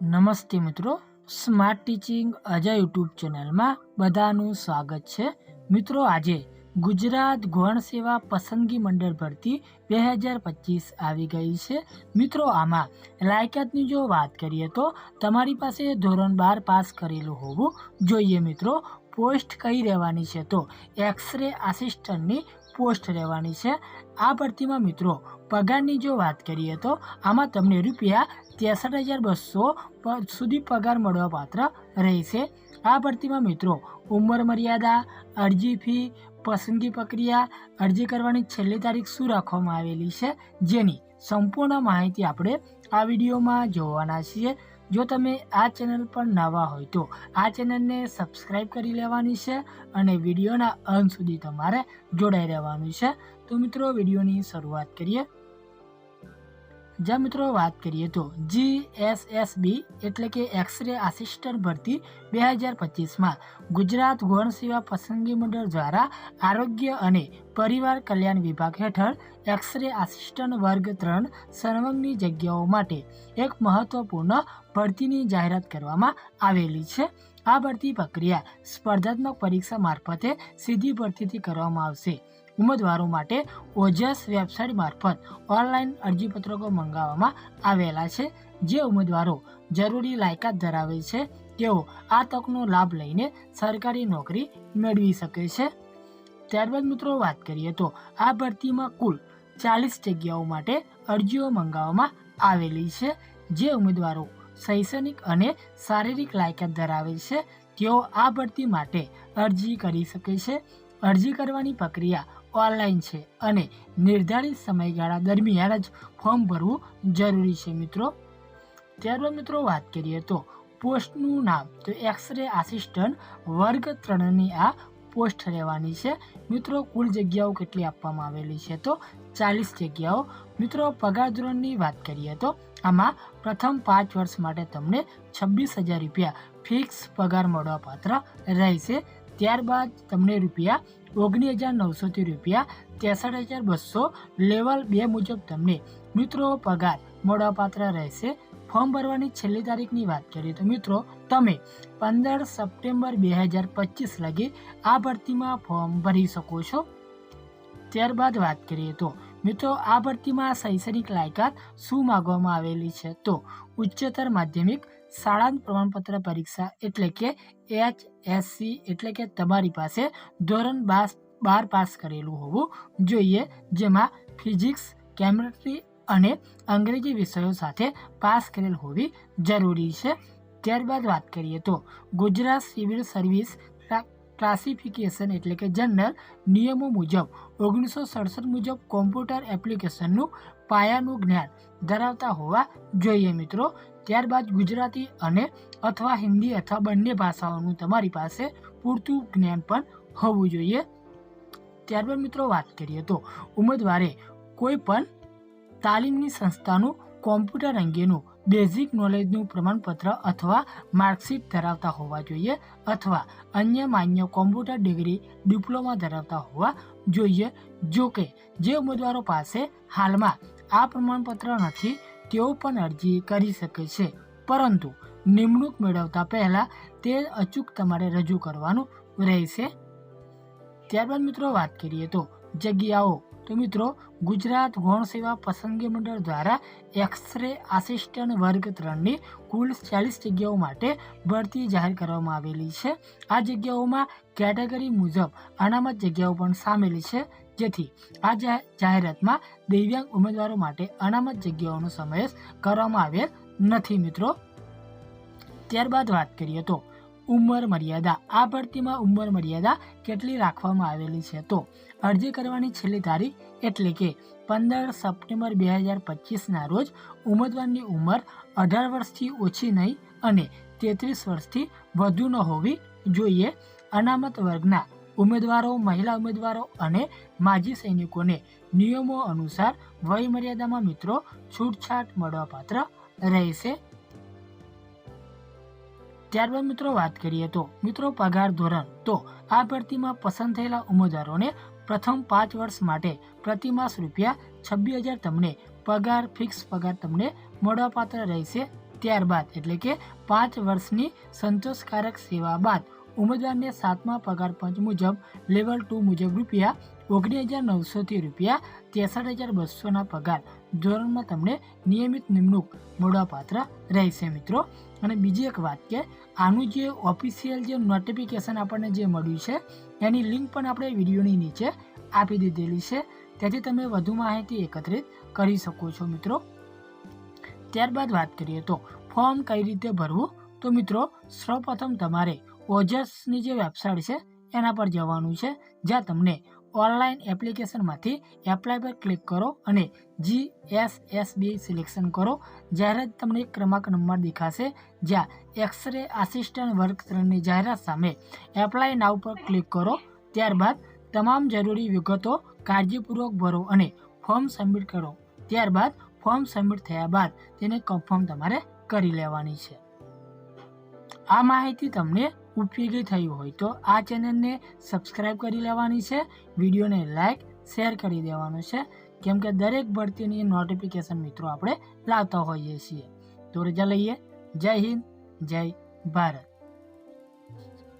નમસ્તે મિત્રો smart teaching Ajay YouTube ચેનલમાં બધાનું સ્વાગત છે. મિત્રો, આજે ગુજરાત ગૌણ સેવા પસંદગી મંડળ ભરતી બે હજાર પચીસ આવી ગઈ છે. મિત્રો, આમાં લાયકાતની જો વાત કરીએ તો તમારી પાસે ધોરણ બાર પાસ કરેલું હોવું જોઈએ મિત્રો. પોસ્ટ કઈ રહેવાની છે તો એક્સરે આસિસ્ટન્ટની પોસ્ટ રહેવાની છે. આ ભરતીમાં મિત્રો, પગારની જો વાત કરીએ તો આમાં તમને રૂપિયા ત્રેસઠ હજાર બસો સુધી પગાર મળવા પાત્ર રહેશે. આ ભરતીમાં મિત્રો, ઉંમર મર્યાદા, અરજી ફી, પસંદગી પ્રક્રિયા, અરજી કરવાની છેલ્લી તારીખ શું રાખવામાં આવેલી છે જેની સંપૂર્ણ માહિતી આપણે આ વિડીયોમાં જોવાના છીએ. જો તમે આ ચેનલ પર નવા હોય તો આ ચેનલને સબસ્ક્રાઈબ કરી લેવાની છે અને વિડીયોના અંત સુધી તમારે જોડાઈ રહેવાનું છે. તો મિત્રો, વિડીયોની શરૂઆત કરીએ. જ્યાં મિત્રો, વાત કરીએ તો જીએસએસબી એટલે કે એક્સરે આસિસ્ટન્ટ ભરતી બે હજાર પચીસમાં ગુજરાત ગૌણ સેવા પસંદગી મંડળ દ્વારા આરોગ્ય અને પરિવાર કલ્યાણ વિભાગ હેઠળ એક્સરે આસિસ્ટન્ટ વર્ગ ત્રણ સર્વંગની જગ્યાઓ માટે એક મહત્વપૂર્ણ ભરતીની જાહેરાત કરવામાં આવેલી છે. આ ભરતી પ્રક્રિયા સ્પર્ધાત્મક પરીક્ષા મારફતે સીધી ભરતીથી કરવામાં આવશે. ઉમેદવારો માટે ઓજસ વેબસાઇટ મારફત ઓનલાઈન અરજીપત્રકો મંગાવવામાં આવેલા છે. જે ઉમેદવારો જરૂરી લાયકાત ધરાવે છે, તેઓ આ તકનો લાભ લઈને સરકારી નોકરી મેળવી શકે છે. ત્યારબાદ મિત્રો વાત કરીએ તો આ ભરતીમાં કુલ ચાલીસ જગ્યાઓ માટે અરજીઓ મંગાવવામાં આવેલી છે. જે ઉમેદવારો શૈક્ષણિક અને શારીરિક લાયકાત ધરાવે છે, તેઓ આ ભરતી માટે અરજી કરી શકે છે. અરજી કરવાની પ્રક્રિયા ઓનલાઈન છે અને નિર્ધારિત સમયગાળા દરમિયાન જ ફોર્મ ભરવું જરૂરી છે મિત્રો. ત્યારબાદ મિત્રો વાત કરીએ તો પોસ્ટનું નામ. તો એક્સરે આસિસ્ટન્ટ વર્ગ ત્રણની આ પોસ્ટ રહેવાની છે. મિત્રો, કુલ જગ્યાઓ કેટલી આપવામાં આવેલી છે? તો ચાલીસ જગ્યાઓ. મિત્રો, પગાર ધોરણની વાત કરીએ તો આમાં પ્રથમ પાંચ વર્ષ માટે તમને છવ્વીસ હજાર રૂપિયા ફિક્સ પગાર મળવાપાત્ર રહેશે. ત્યારબાદ તમને રૂપિયા ઓગણીસ હજાર નવસોથી રૂપિયા ત્રેસઠ હજાર બસો લેવલ બે મુજબ તમને મિત્રો પગાર મળવાપાત્ર રહેશે. ફોર્મ ભરવાની છેલ્લી તારીખની વાત કરીએ તો મિત્રો તમે પંદર સપ્ટેમ્બર બે હજાર પચીસ લગી આ ભરતીમાં ફોર્મ ભરી શકો છો. ત્યારબાદ વાત કરીએ તો મિત્રો, આ ભરતીમાં શૈક્ષણિક લાયકાત શું માગવામાં આવેલી છે? તો ઉચ્ચતર માધ્યમિક શાળા પ્રમાણપત્ર પરીક્ષા એટલે કે એચ એસસી એટલે કે તમારી પાસે ધોરણ બાર બાર પાસ કરેલું હોવું જોઈએ, જેમાં ફિઝિક્સ, કેમેસ્ટ્રી અને અંગ્રેજી વિષયો સાથે પાસ કરેલ હોવી જરૂરી છે. ત્યારબાદ વાત કરીએ તો ગુજરાત સિવિલ સર્વિસ ક્લાસિફિકેશન એટલે કે જનરલ નિયમો મુજબ, ઓગણીસો સડસઠ મુજબ કોમ્પ્યુટર એપ્લિકેશનનું પાયાનું જ્ઞાન ધરાવતા હોવા જોઈએ મિત્રો. ત્યારબાદ ગુજરાતી અને અથવા હિન્દી અથવા બંને ભાષાઓનું તમારી પાસે પૂરતું જ્ઞાન પણ હોવું જોઈએ. ત્યારબાદ મિત્રો વાત કરીએ તો ઉમેદવારે કોઈ પણ તાલીમની સંસ્થાનું કોમ્પ્યુટર અંગેનું બેઝિક નોલેજનું પ્રમાણપત્ર અથવા માર્કશીટ ધરાવતા હોવા જોઈએ અથવા અન્ય માન્ય કોમ્પ્યુટર ડિગ્રી, ડિપ્લોમા ધરાવતા હોવા જોઈએ. જો કે, જે ઉમેદવારો પાસે હાલમાં આ પ્રમાણપત્ર નથી, તેઓ પણ અરજી કરી શકે છે. પરંતુ નિમણૂક મેળવતા પહેલાં તે અચૂક તમારે રજૂ કરવાનું રહેશે. ત્યારબાદ મિત્રો વાત કરીએ તો જગ્યાઓ તો મિત્રો, ગુજરાત ગૌણ સેવા પસંદગી મંડળ દ્વારા એક્સરે આસિસ્ટન્ટ વર્ગ ત્રણની કુલ ચાલીસ જગ્યાઓ માટે ભરતી જાહેર કરવામાં આવેલી છે. આ જગ્યાઓમાં કેટેગરી મુજબ અનામત જગ્યાઓ પણ સામેલ છે. જેથી આ જાહેરાતમાં દિવ્યાંગ ઉમેદવારો માટે અનામત જગ્યાઓનો સમાવેશ કરવામાં આવેલ નથી મિત્રો. ત્યારબાદ વાત કરીએ તો ઉંમર મર્યાદા. આ ભરતીમાં ઉંમર મર્યાદા કેટલી રાખવામાં આવેલી છે? તો અરજી કરવાની છેલ્લી તારીખ એટલે કે પંદર સપ્ટેમ્બર બે હજાર પચીસના રોજ ઉમેદવારની ઉંમર અઢાર વર્ષથી ઓછી નહીં અને તેત્રીસ વર્ષથી વધુ ન હોવી જોઈએ. અનામત વર્ગના ઉમેદવારો, મહિલા ઉમેદવારો અને માજી સૈનિકોને નિયમો અનુસાર વય મર્યાદામાં મિત્રો છૂટછાટ મળવાપાત્ર રહેશે. ત્યારબાદ મિત્રો વાત કરીએ તો મિત્રો પગાર ધોરણ. તો આ ભરતીમાં પસંદ થયેલા ઉમેદવારોને પ્રથમ પાંચ વર્ષ માટે પ્રતિમાસ રૂપિયા છવ્વીસ હજાર તમને પગાર ફિક્સ પગાર તમને મળવાપાત્ર રહેશે. ત્યારબાદ એટલે કે પાંચ વર્ષની સંતોષકારક સેવા બાદ ઉમેદવારને સાતમા પગાર પંચ મુજબ લેવલ ટુ મુજબ રૂપિયા ઓગણીસ હજાર નવસોથી રૂપિયા ત્રેસઠ હજાર બસોના પગાર. ધોરણમાં તમને નિયમિત નિમણૂક મળવાપાત્ર રહેશે મિત્રો. અને બીજી એક વાત કે, આનું જે ઓફિશિયલ જે નોટિફિકેશન આપણને જે મળ્યું છે, એની લિંક પણ આપણે વિડીયોની નીચે આપી દીધેલી છે. તેથી તમે વધુ માહિતી એકત્રિત કરી શકો છો મિત્રો. ત્યારબાદ વાત કરીએ તો ફોર્મ કઈ રીતે ભરવું? તો મિત્રો, સૌપ્રથમ તમારે ઓજસની જે વેબસાઇટ છે, એના પર જવાનું છે. જ્યાં તમને ઓનલાઈન એપ્લિકેશનમાંથી એપ્લાય પર ક્લિક કરો અને G S S B selection કરો. જાહેરાત તમને ક્રમાંક નંબર દેખાશે, જ્યાં એક્સરે આસિસ્ટન્ટ વર્ક ત્રણની જાહેરાત સામે એપ્લાય નાવ પર ક્લિક કરો. ત્યારબાદ તમામ જરૂરી વિગતો કાળજીપૂર્વક ભરો અને ફોર્મ સબમિટ કરો. ત્યારબાદ ફોર્મ સબમિટ થયા બાદ તેને કન્ફર્મ તમારે કરી લેવાની છે. આ માહિતી તમને ઉપયોગી થયું હોય તો આ ચેનલને સબસ્ક્રાઈબ કરી લેવાની છે, વિડીયોને લાઇક, શેર કરી દેવાનું છે. કેમ કે દરેક ભરતીની નોટિફિકેશન મિત્રો આપણે લાવતા હોઈએ છીએ. તો રજા લઈએ. જય હિન્દ, જય ભારત.